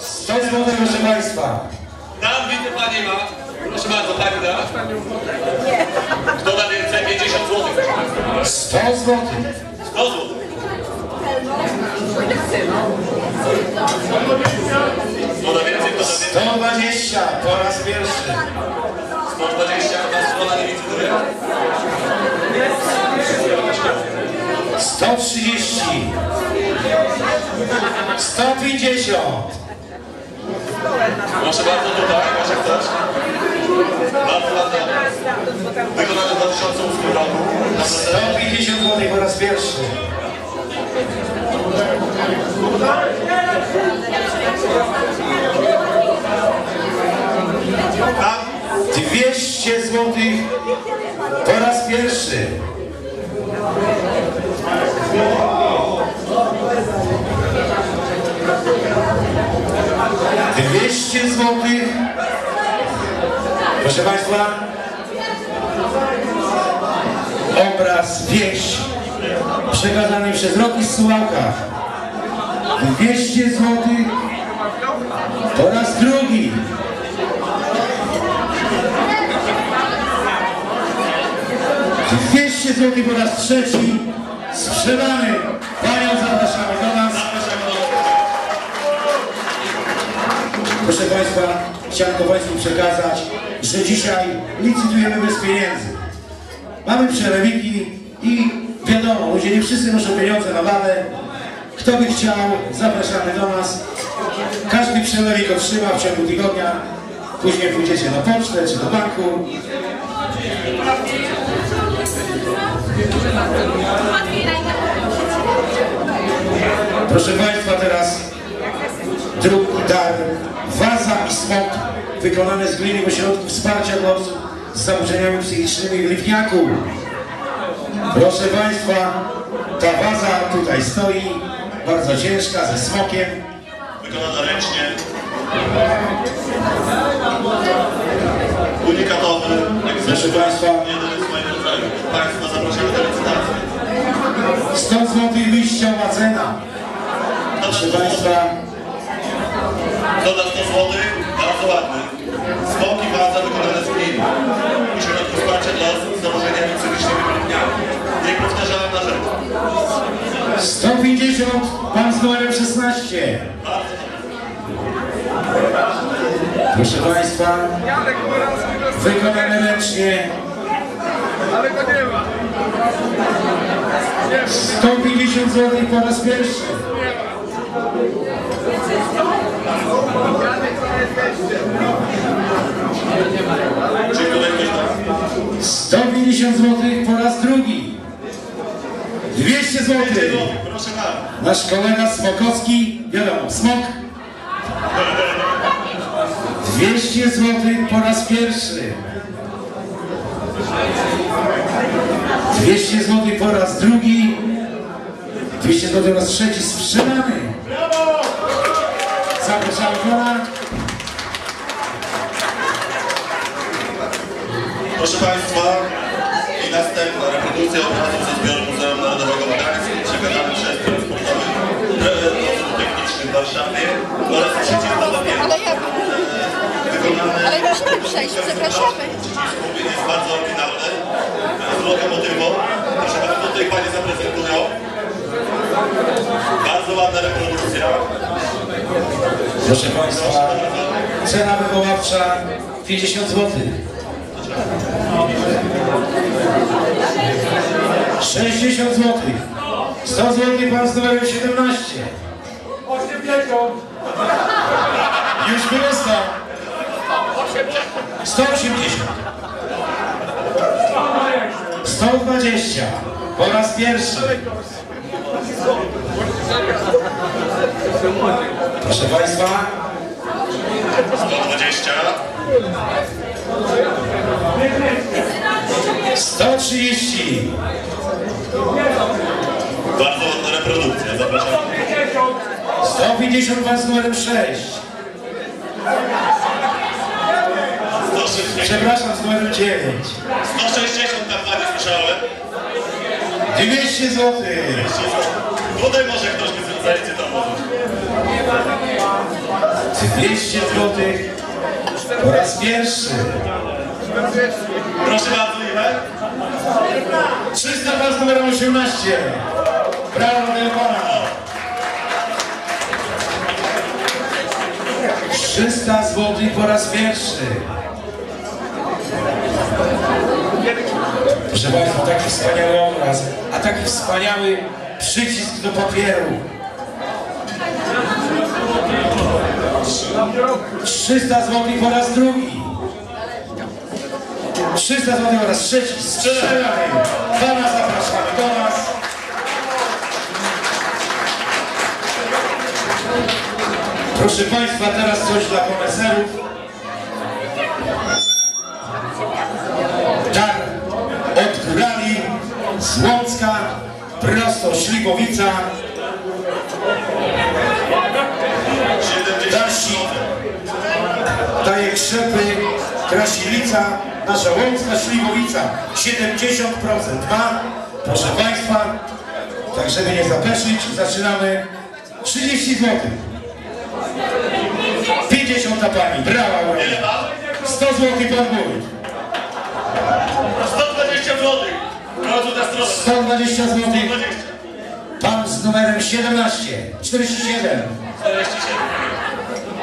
100 zł, proszę Państwa. Dam widzę pani ma. Proszę bardzo, pani da. Kto da więcej? 50 zł. 100 zł. 100 zł. Kto da więcej? Kto da więcej? 120 po raz pierwszy. 120, ta strona nie licytuje. 130. 150. Proszę bardzo, tutaj, może ktoś. Bardzo ładna. Wykonane w 2008 roku. Naprawdę 150 zł po raz pierwszy. Tak? 200 zł po raz pierwszy. Dwieście złotych. Proszę Państwa, obraz wieś przekazany przez Roki Sułaka. 200 złotych po raz drugi. 200 zł po raz trzeci. Sprzedamy. Panią zapraszamy do nas. Proszę Państwa, chciałem Państwu przekazać, że dzisiaj licytujemy bez pieniędzy. Mamy przelewiki i wiadomo, ludzie nie wszyscy noszą pieniądze na walę. Kto by chciał, zapraszamy do nas. Każdy przelewik otrzyma w ciągu tygodnia. Później pójdziecie na pocztę czy do banku. Proszę Państwa, teraz drugi dar. Waza i smok wykonane z gliny w ośrodku wsparcia dla osób z zaburzeniami psychicznymi w Liwniaku. Proszę Państwa, ta waza tutaj stoi, bardzo ciężka, ze smokiem. Wykonana ręcznie. Unikatowy. Proszę Państwa. Państwa zapraszamy do licytacji. 100 zł wyjściowa cena. Proszę Państwa, Doda 100 zł. Bardzo ładny. Smoki waza wykonane z gliny. I środki wsparcia dla osób z zaburzeniami psychicznymi Liwniaku. Niepowtarzalna rzecz. 150, pan z numerem 16. Proszę Państwa, wykonane ręcznie. Ale go nie ma. 150 zł po raz pierwszy. Czy tutaj ktoś ma? 150 zł po raz drugi. 200 zł. Nasz kolega Smokowski, wiadomo, smok. 200 zł po raz pierwszy. 200 zł po raz drugi. 200 zł po raz trzeci. Sprzedamy. Zapraszamy pana. Proszę Państwa, i następna reprodukcja obrazu ze zbioru Muzeum Narodowego w Gdańsku, przekazany przez transportowy Techniczny w Warszawie oraz trzecie zadanie Ale ja, wykonane ale musimy przejść, zapraszamy. jest bardzo oryginalne, z lokomotywą. Proszę Państwa, tutaj Panie zaprezentują. Bardzo ładna reprodukcja. Proszę Państwa, cena wywoławcza 50 zł. 60 zł. 100 zł pan z numerem 17. 80. Już 100. 180. 120. Po raz pierwszy. Proszę Państwa, 120. 130. Bardzo ładna reprodukcja. Zapraszam. 150 pan z numerem 6. 160. Przepraszam, z numerem 9. 160 tam Panie słyszałem. 200 zł. Tutaj może ktoś by zalicytował. 200 zł po raz pierwszy. Proszę bardzo, ile? 300 pas numer 18. Brawo dla pana. 300 zł po raz pierwszy. Proszę Państwa, taki wspaniały obraz, a taki wspaniały przycisk do papieru. 300 zł po raz drugi. 300 zł po raz trzeci. Strzelamy. Pana zapraszamy do nas. Proszę Państwa, teraz coś dla koneserów. Dar od górali z Łącka, prosto Śliwowica. 70 Dasi daje krzepy, Krasilica, nasza Łącka Śliwowica 70% ma, proszę Państwa, tak żeby nie zapeszyć, zaczynamy 30 zł. 50 pani, brawa, ma? 100 zł pan mówi. 120 zł. Proszę na stronę. 120 zł 120. pan z numerem 17, 47. 47.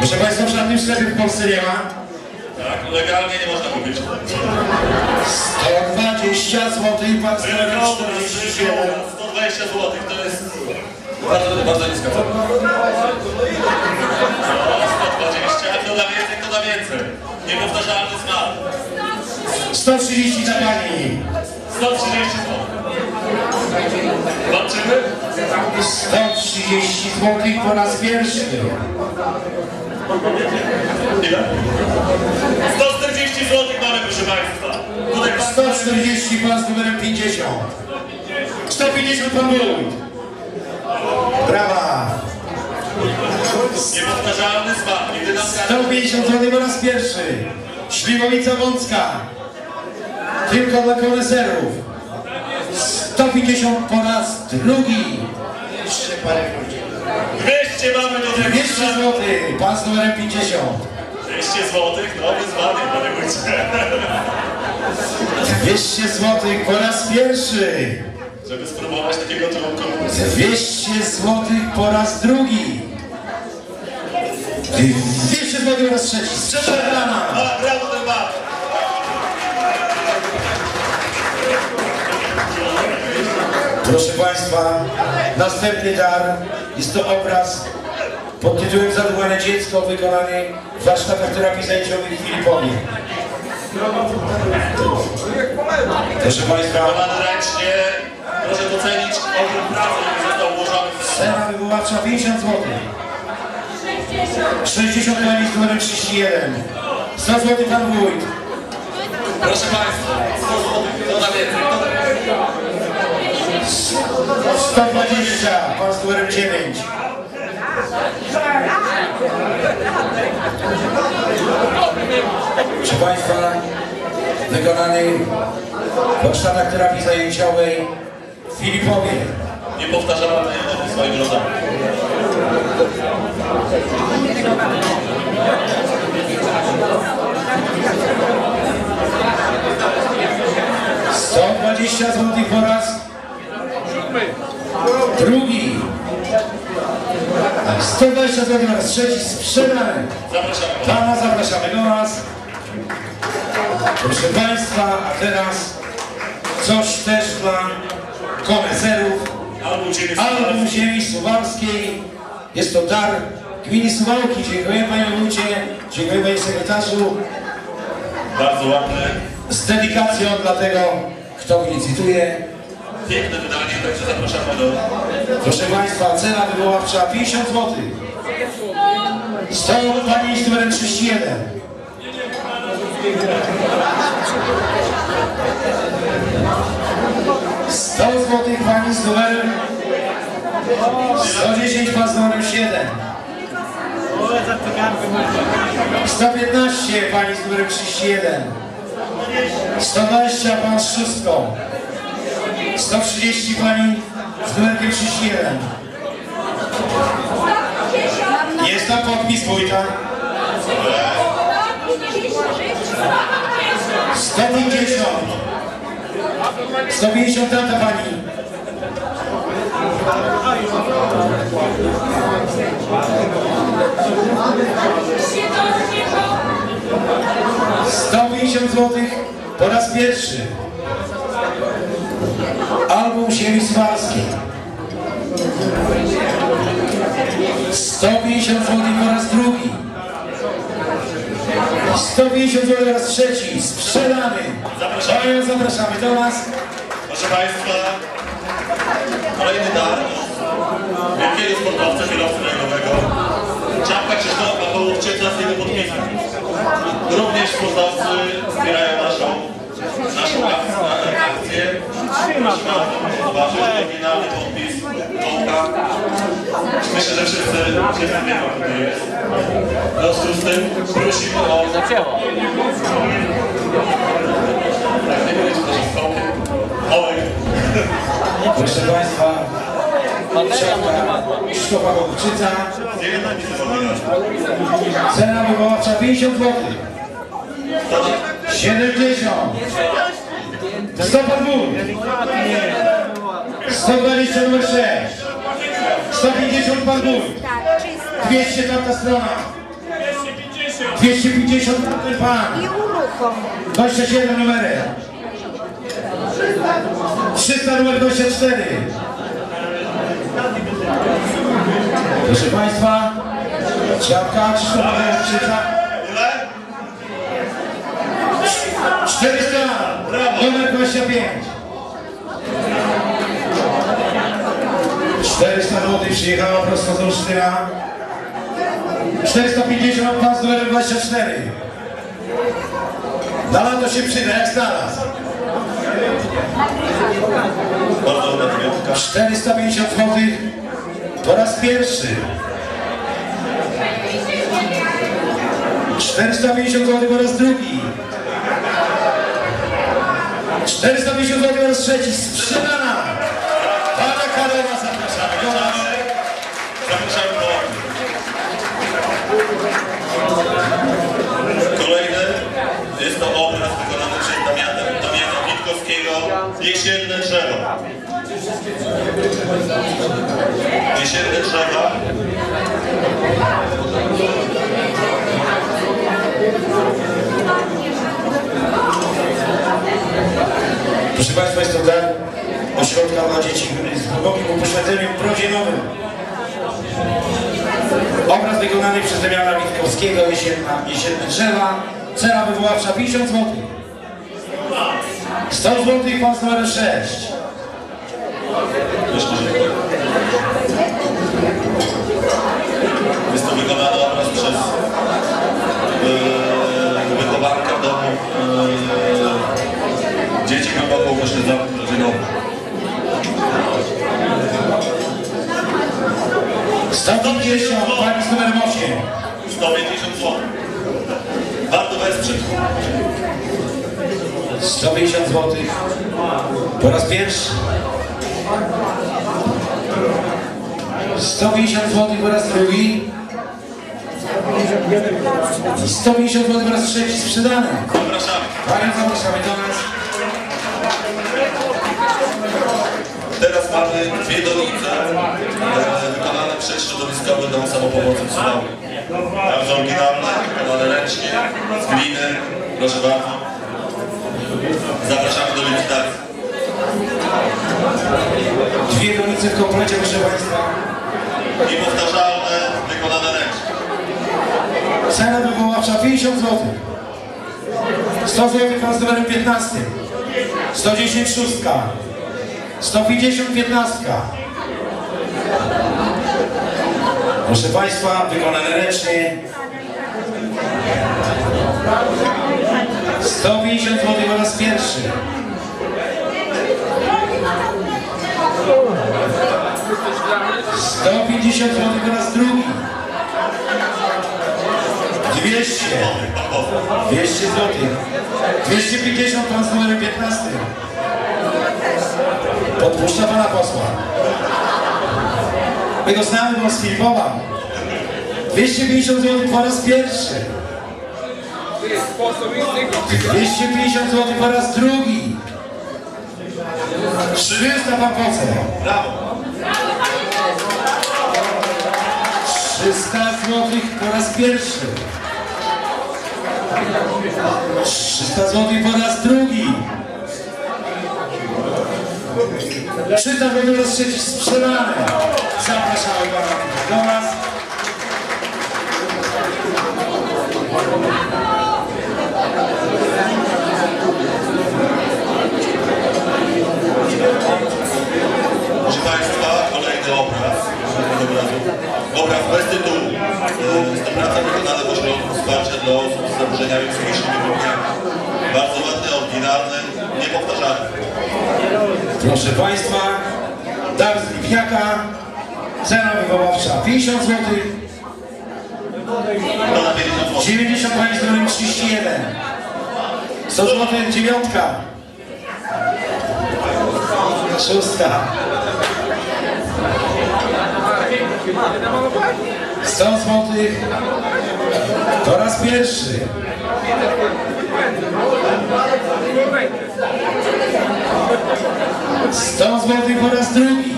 Proszę Państwa, w żadnym sklepie w Polsce nie ma. Tak, legalnie nie można kupić. 120 zł pan z numerem Wyrokowo 47. 120 zł. To jest bardzo, bardzo niska cena. No, 120. Kto da więcej, kto da więcej. Niepowtarzalny smak. 130 za pani. 130 zł. Zobaczymy? 130 zł po raz pierwszy. Ile? 140 zł mamy, proszę Państwa. Tutaj pan 140 pan z numerem 50. 150 pan wójt. Brawa. Niepowtarzalny smak. Nigdy nam każdy 150 zł po raz pierwszy. Śliwowica Wącka. Tylko dla koneserów. 150 po raz drugi. Jeszcze parę ludzi. 200 mamy do tego. 200 zł. Pan z numerem 50. 200 zł, no wyzwanie, panie wójcie. 200 zł po raz pierwszy. Żeby spróbować takiego trunku. 200 zł po raz drugi. 200 zł po raz trzeci. Sprzedana. A, brawo bar. Proszę Państwa, następny dar jest to obraz pod tytułem Zadłużone dziecko wykonany w warsztatach terapii zajęciowej w Filiponie. Proszę Państwa, ręcznie. Proszę docenić ogrom pracy, jaki został ułożony cena wywoławcza 50 zł. 60 pani z numerem 31. 100 zł pan wójt. Proszę Państwa, 100 zł, kto da więcej. 120 pan z numerem 9. Proszę Państwa, wykonany w warsztatach terapii zajęciowej Filipowie. Niepowtarzalny w swoim rodzaju. Sto dwadzieścia złotych po raz drugi. 120 zł po raz trzeci sprzedany. Zapraszamy. Pana zapraszamy do nas. Proszę Państwa, a teraz coś też dla koneserów. Album Ziemi Suwalskiej. Jest to dar gminy Suwałki. Dziękuję Panie Wójcie, dziękuję Panie Sekretarzu. Bardzo ładny, Z dedykacją dla tego, kto mnie licytuje. piękne wydanie, także zapraszamy do... Proszę Państwa, cena wywoławcza 50 zł. 100 Pani z numerem 31. Sto złotych pani z numerem 110 pan z numerem 7 115 pani z numerem 31 120 pan z szóstką. 130 pani z numerkiem 31 400 podpis wójta. 150. 150 tata pani. Sto pięćdziesiąt złotych po raz pierwszy. Album Ziemi Swarskiej. 150 zł po raz drugi. 150 zł po raz trzeci. Sprzedany. Zapraszamy. Zapraszamy do nas. Proszę Państwa, kolejny dar wielkiego sportowca, kierowcy rajowego. Czapka Krzysztofa Połówczyca z jego podpisem. Również sportowcy wspierają naszą, Zobaczyć oryginalny podpis Tomka. Myślę, że wszyscy, wszyscy wiedzą, kto to jest. W związku z tym prosimy o... Tak, nie wiem, czy to jest. Proszę Państwa, Krzysztofa Boguczyca. Cena wywoławcza 50 zł. 70. 100 pan wójt. 120 numer 6. 150 pan. Tak, czysta. 200 tamta strona. 250 tamten pan. I uruchom. 27 numery. 300 numer 24. Proszę Państwa, ciapka Krzysztofa Boguczyca. Ile? 400, numer 25. 400 zł przyjechała prosto z Olsztyna. 450 pan z numerem 24. Na lato się przyda, jak znalazł. Bardzo ładna pamiątka. 450 zł po raz pierwszy. 450 zł po raz drugi. 450 zł po raz trzeci. Sprzedana. Pana Karola zapraszamy do nas. Zapraszamy do Kolejny jest to obraz wykonany przez Damiana, Damiana Witkowskiego Jesienne drzewo. Jesienne drzewa. Proszę Państwa, jest to dar ośrodka dla dzieci z głębokim upośledzeniem prodzienowym. Obraz wykonany przez Damiana Witkowskiego, jesienna, jesienne drzewa. Cena wywoławcza 50 zł. 100 zł pan z numerem 6. Jeszcze się Jest to wykonany obraz przez dzieci głęboko upośledzonych rodzinowo. 150 pani z numerem 8. 150 zł. Warto wesprzeć. 150 zł. Po raz pierwszy. 150 zł po raz drugi. I 150 zł po raz trzeci sprzedane. Zapraszamy. Panią zapraszamy do nas. Teraz mamy dwie donice e, wykonane przez środowiskowy dom samopomocy Suwałku. Bardzo oryginalne, wykonane ręcznie, z gliny. Proszę bardzo. Zapraszamy do licytacji. Dwie donice w komplecie, proszę Państwa. Niepowtarzalne, wykonane ręcznie. Cena wywoławcza 50 zł. 100 zł z numerem 15. 110 szóstka. 150 piętnastka. Proszę Państwa, wykonane ręcznie. 150 zł po raz pierwszy. Sto pięćdziesiąt zł po raz drugi. 200. 200 zł. 250 pan z numerem 15. Podpuszcza pana posła. My go znamy, bo sfilmował. 250 zł po raz pierwszy. Sposób instynkt. 250 zł po raz drugi. 300 pan poseł. Brawo! 300 zł po raz pierwszy. 300 zł po raz drugi. 300 zł po raz trzeci sprzedane. Zapraszamy do nas. 100 zł dziewiątka, szóstka, 100 zł po raz pierwszy, Sto złotych po raz drugi.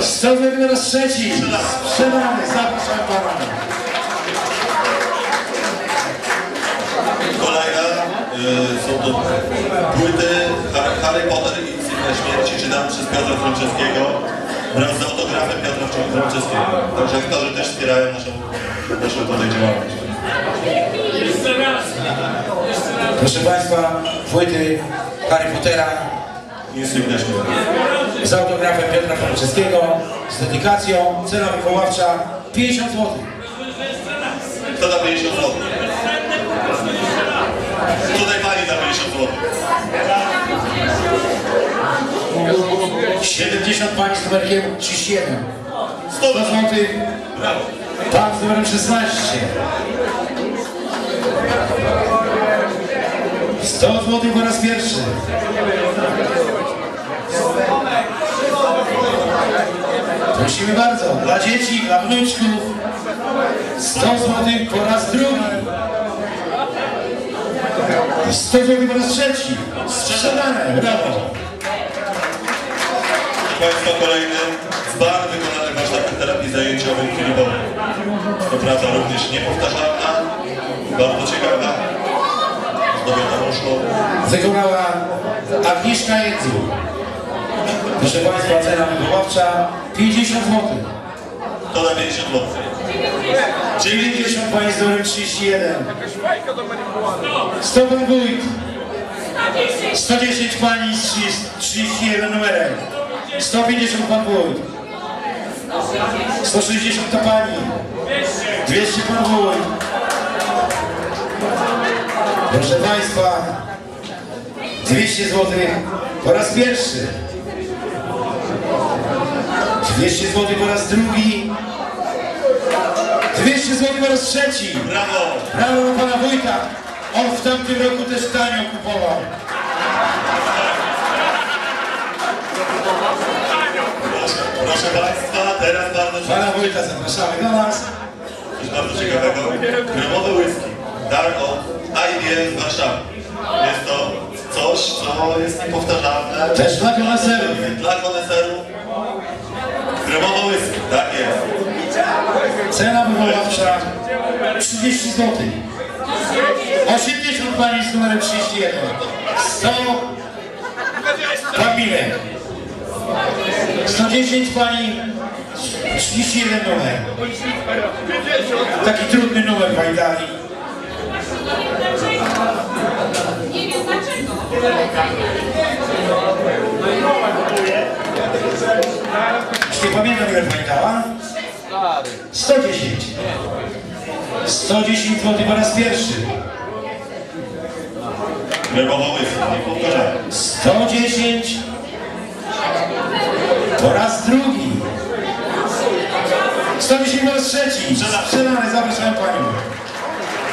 100 złotych po raz trzeci. Sprzedany, zapraszam pana. Są to płyty Harry, Potter i Insygnia Śmierci, czytane przez Piotra Franceskiego wraz z autografem Piotra Franceskiego. Także aktorzy też wspierają naszą, naszą tutaj działalność. Proszę państwa, płyty Harry Pottera z autografem Piotra Franceskiego, z dedykacją, cena wywoławcza 50 zł. Kto da 50 zł? Tutaj pani da 50 zł. 70 pani z numerkiem 31. 100 100 zł. Brawo. pan z numerem 16. 100 zł po raz pierwszy. Prosimy bardzo, dla dzieci, dla wnuczków. 100 zł po raz drugi. 100 zł po raz trzeci. Sprzedane, brawo. Proszę Państwa, kolejny z bar wykonany warsztatem terapii zajęciowej Filipowej. To praca również niepowtarzalna, bardzo ciekawa, zdobiona muszlą. Wykonała Agnieszka Jędzu. Proszę Państwa, cena wywoławcza 50 zł. To na 50 zł. 90 Pani z numerem 31. Szwajka do manipulowania. 100 Pan Wójt. 110 Pani z 30 31 numerem. 150 Pan Wójt. 160 to Pani. 200 Pan Wójt. Proszę Państwa, 200 zł po raz pierwszy. 200 zł po raz drugi. 200 zł po raz trzeci. Brawo! Brawo dla pana wójta. On w tamtym roku też tanio kupował. Proszę, proszę Państwa, teraz bardzo Pana wójta zapraszamy do nas. coś bardzo ciekawego. Kremowy whisky. Dar od IBM z Warszawy. Jest to coś, co jest niepowtarzalne. Też dla koneserów. Dla koneserów. Kremowy whisky, tak jest. Cena wywoławcza 30 zł. 80 pani z numerem 31. 100 Kamilek. 110 pani 31 numer. 50. Taki trudny numer pani dali. Nie wiem dlaczego. Nie pamiętam ile pani dała. 110. 110 zł po raz pierwszy. Kremowy whisky, niepowtarzalny. 110 po raz drugi. 110 po raz trzeci. Sprzedane, zapraszam panią.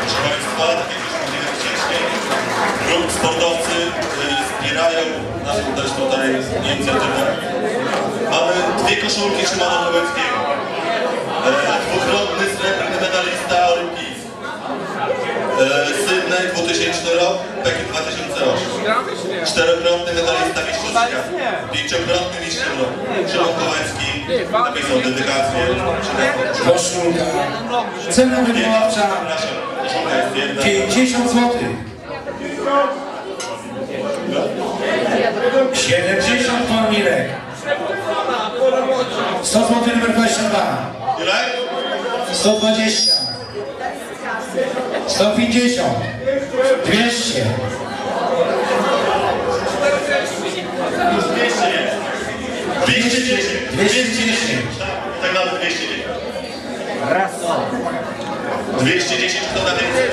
Proszę Państwa, tak jak już mówiłem wcześniej, grup sportowcy y, wspierają naszą też tutaj inicjatywę. Mamy dwie koszulki dwukrotny srebrny medalista olimpijski. E, Sydney 2000 rok, Pekin 2008. Czterokrotny medalista mistrzów. Pięciokrotny mistrzem roku. Szymon Kołęcki napisał dedykację. Koszulka. Cena wywoławcza 50 zł. 70 pomilek. 100 zł numer 22. Ile? 120. 150. 200. 210. 210. Tak nawet 210. Raz. 210 kto więcej?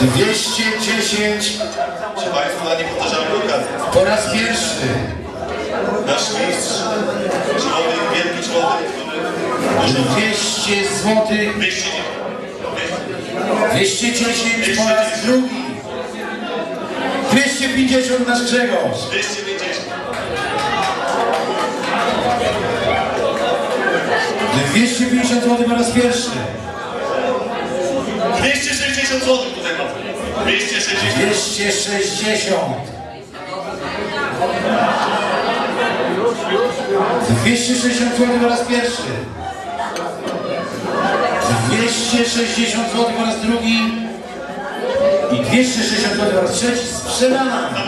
210 Proszę Państwa, na niepowtarzalną okazję. po raz pierwszy. Nasz mistrz, człowiek, wielki człowiek, który 200 zł. 210. 210 po raz drugi. 250 nasz Grzegorz. 250. 250 zł po raz pierwszy. 260 zł tutaj mam. 260. 260. 260 zł po raz pierwszy. 260 zł po raz drugi. I 260 zł po raz trzeci. Sprzedana.